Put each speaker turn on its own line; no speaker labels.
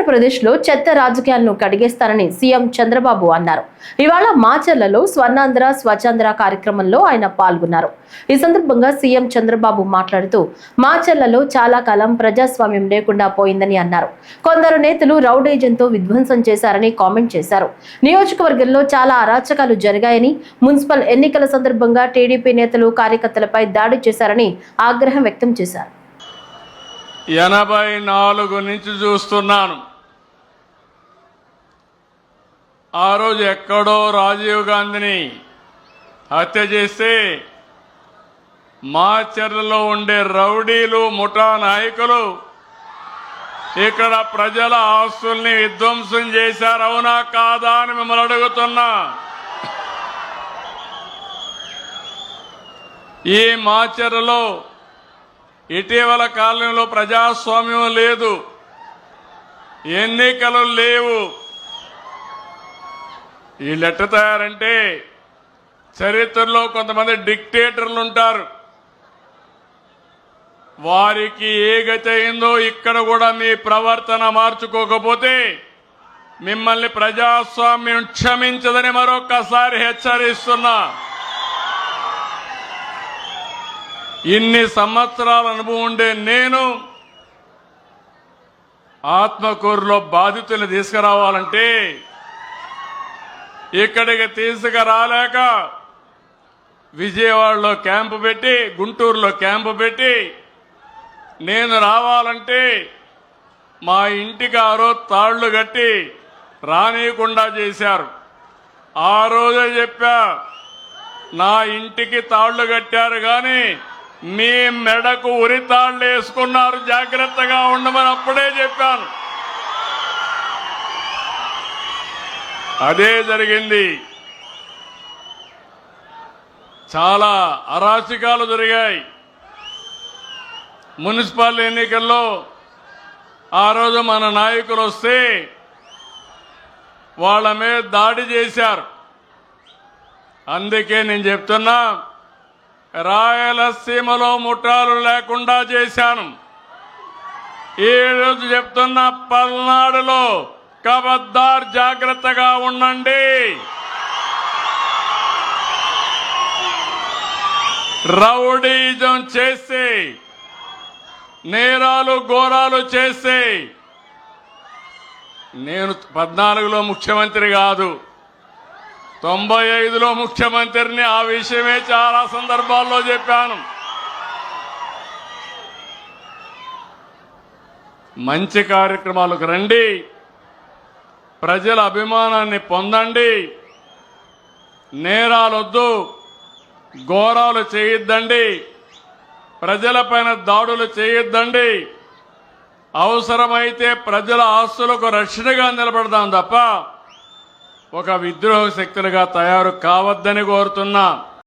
ఆంధ్రప్రదేశ్లో చెత్త రాజకీయాలను కడిగేస్తారని సీఎం చంద్రబాబు అన్నారు. ఇవాళ మాచర్లలో స్వర్ణాంధ్ర స్వచ్ఛాంధ్ర కార్యక్రమంలో ఆయన పాల్గొన్నారు. ఈ సందర్భంగా సీఎం చంద్రబాబు మాట్లాడుతూ మాచర్లలో చాలా కాలం ప్రజాస్వామ్యం లేకుండా పోయిందని అన్నారు. కొందరు నేతలు రౌడేజంతో విధ్వంసం చేశారని కామెంట్ చేశారు. నియోజకవర్గంలో చాలా అరాచకాలు జరిగాయని మున్సిపల్ ఎన్నికల సందర్భంగా టీడీపీ నేతలు కార్యకర్తలపై దాడి చేశారని ఆగ్రహం వ్యక్తం చేశారు.
ఎనభై నాలుగు నుంచి చూస్తున్నాను. ఆ రోజు ఎక్కడో రాజీవ్ గాంధీని హత్య చేస్తే మాచర్లలో ఉండే రౌడీలు ముఠా నాయకులు ఇక్కడ ప్రజల ఆస్తుల్ని విధ్వంసం చేశారు. అవునా కాదా అని మిమ్మల్ని అడుగుతున్నా. ఈ మాచర్లలో ఇటీవల కాలంలో ప్రజాస్వామ్యం లేదు. ఎన్నికలు లేవు. ఈ ఎట్ట తయారంటే చరిత్రలో కొంతమంది డిక్టేటర్లు ఉంటారు వారికి ఏ గతి అయిందో ఇక్కడ కూడా మీ ప్రవర్తన మార్చుకోకపోతే మిమ్మల్ని ప్రజాస్వామ్యం క్షమించదని మరొక్కసారి హెచ్చరిస్తున్నా. ఇన్ని సంవత్సరాల అనుభవం ఉండే నేను ఆత్మకూరులో బాధితుల్ని తీసుకురావాలంటే ఇక్కడికి తీసుకురాలేక విజయవాడలో క్యాంపు పెట్టి గుంటూరులో క్యాంపు పెట్టి నేను రావాలంటే మా ఇంటికి ఆ రోజు తాళ్ళు కట్టి రానియకుండా చేశారు. ఆ రోజే చెప్పా నా ఇంటికి తాళ్ళు కట్టారు కానీ మీ మెడకు ఉరితాళ్ళు వేసుకున్నారు. జాగ్రత్తగా ఉండమని అప్పుడే చెప్పాను. అదే జరిగింది. చాలా అరాచకాలు జరిగాయి. మున్సిపల్ ఎన్నికల్లో ఆ రోజు మన నాయకులు వస్తే వాళ్ళ మీద దాడి చేశారు. అందుకే నేను చెప్తున్నా రాయలసీమలో ముఠాలు లేకుండా చేశాను. ఈ రోజు చెప్తున్న పల్నాడులో కబద్దార్ జాగ్రత్తగా ఉండండి. రౌడీజం చేసి నేరాలు ఘోరాలు చేసి నేను పద్నాలుగులో ముఖ్యమంత్రి కాదు తొంభై ఐదులో ముఖ్యమంత్రిని ఆ విషయమే చాలా సందర్భాల్లో చెప్పాను. మంచి కార్యక్రమాలకు రండి. ప్రజల అభిమానాన్ని పొందండి. నేరాలొద్దు ఘోరాలు చేయొద్దండి. ప్రజలపైన దాడులు చేయొద్దండి. అవసరమైతే ప్రజల ఆస్తులకు రక్షణగా నిలబడదాం తప్ప ఒక విద్రోహ శక్తులుగా తయారు కావద్దని కోరుతున్నా.